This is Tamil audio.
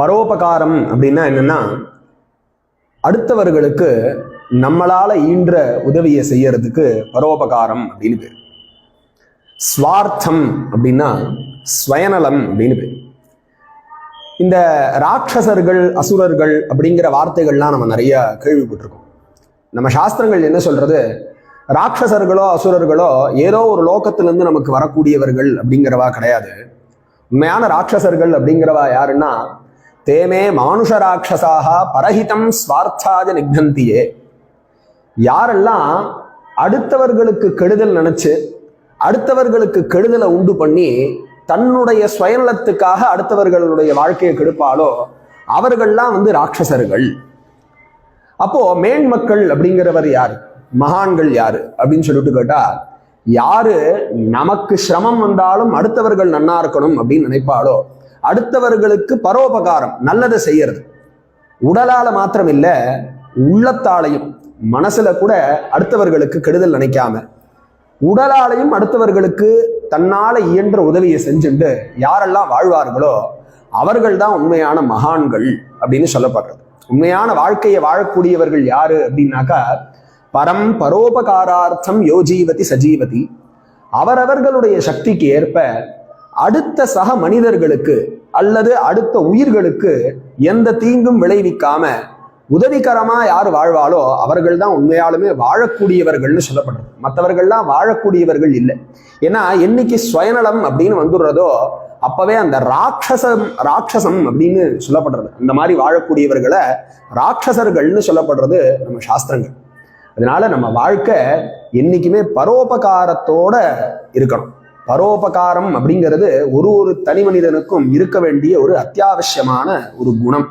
பரோபகாரம் அப்படின்னா என்னன்னா அடுத்தவர்களுக்கு நம்மளால ஈன்ற உதவியை செய்யறதுக்கு பரோபகாரம் அப்படின்னு பேர். ஸ்வார்த்தம் அப்படின்னா ஸ்வயநலம் அப்படின்னு பேர். இந்த ராட்சசர்கள் அசுரர்கள் அப்படிங்கிற வார்த்தைகள்லாம் நம்ம நிறைய கேள்விப்பட்டிருக்கோம். நம்ம சாஸ்திரங்கள் என்ன சொல்றது? ராட்சசர்களோ அசுரர்களோ ஏதோ ஒரு லோகத்திலிருந்து நமக்கு வரக்கூடியவர்கள் அப்படிங்கிறவா கிடையாது. உண்மையான ராட்சசர்கள் அப்படிங்கிறவா யாருன்னா தேமே மானுஷ ராட்சசாக பரஹிதம் ஸ்வார்த்தாஜ நிக்னந்தியே. யாரெல்லாம் அடுத்தவர்களுக்கு கெடுதல் நினைச்சு அடுத்தவர்களுக்கு கெடுதலை உண்டு பண்ணி தன்னுடைய சுயநலத்துக்காக அடுத்தவர்களுடைய வாழ்க்கையை கெடுப்பாலோ அவர்கள்லாம் வந்து ராட்சசர்கள். அப்போ மேன்மக்கள் அப்படிங்கிறவர் யாரு? மகான்கள் யாரு? அப்படின்னு சொல்லிட்டு கேட்டா யாரு நமக்கு சிரமம் வந்தாலும் அடுத்தவர்கள் நன்னா இருக்கணும் அப்படின்னு நினைப்பாளோ அடுத்தவர்களுக்கு பரோபகாரம் நல்லதை செய்யறது. உடலால மாத்திரம் இல்ல உள்ளத்தாலையும் மனசுல கூட அடுத்தவர்களுக்கு கெடுதல் நினைக்காம உடலாலையும் அடுத்தவர்களுக்கு தன்னால இயன்ற உதவியை செஞ்சுட்டு யாரெல்லாம் வாழ்வார்களோ அவர்கள் தான் உண்மையான மகான்கள் அப்படின்னு சொல்லப்படுறது. உண்மையான வாழ்க்கையை வாழக்கூடியவர்கள் யாரு அப்படின்னாக்கா பரம் பரோபகாரார்த்தம் யோஜீவதி சஜீவதி. அவரவர்களுடைய சக்திக்கு ஏற்ப அடுத்த சக மனிதர்களுக்கு அல்லது அடுத்த உயிர்களுக்கு எந்த தீங்கும் விளைவிக்காம உதவிகரமா யார் வாழ்வாளோ அவர்கள் தான் உண்மையாலுமே வாழக்கூடியவர்கள்னு சொல்லப்படுறது மற்றவர்கள்லாம் வாழக்கூடியவர்கள் இல்லை. ஏன்னா என்னைக்கு சுயநலம் அப்படின்னு வந்துடுறதோ அப்பவே அந்த ராட்சசம் ராட்சசம் அப்படின்னு சொல்லப்படுறது. அந்த மாதிரி வாழக்கூடியவர்களை ராட்சசர்கள்னு சொல்லப்படுறது நம்ம சாஸ்திரங்கள். அதனால நம்ம வாழ்க்கை என்னைக்குமே பரோபகாரத்தோட இருக்கணும். பரோபகாரம் அப்படிங்கிறது ஒரு ஒரு தனி மனிதனுக்கும் இருக்க வேண்டிய ஒரு அத்தியாவசியமான ஒரு குணம்.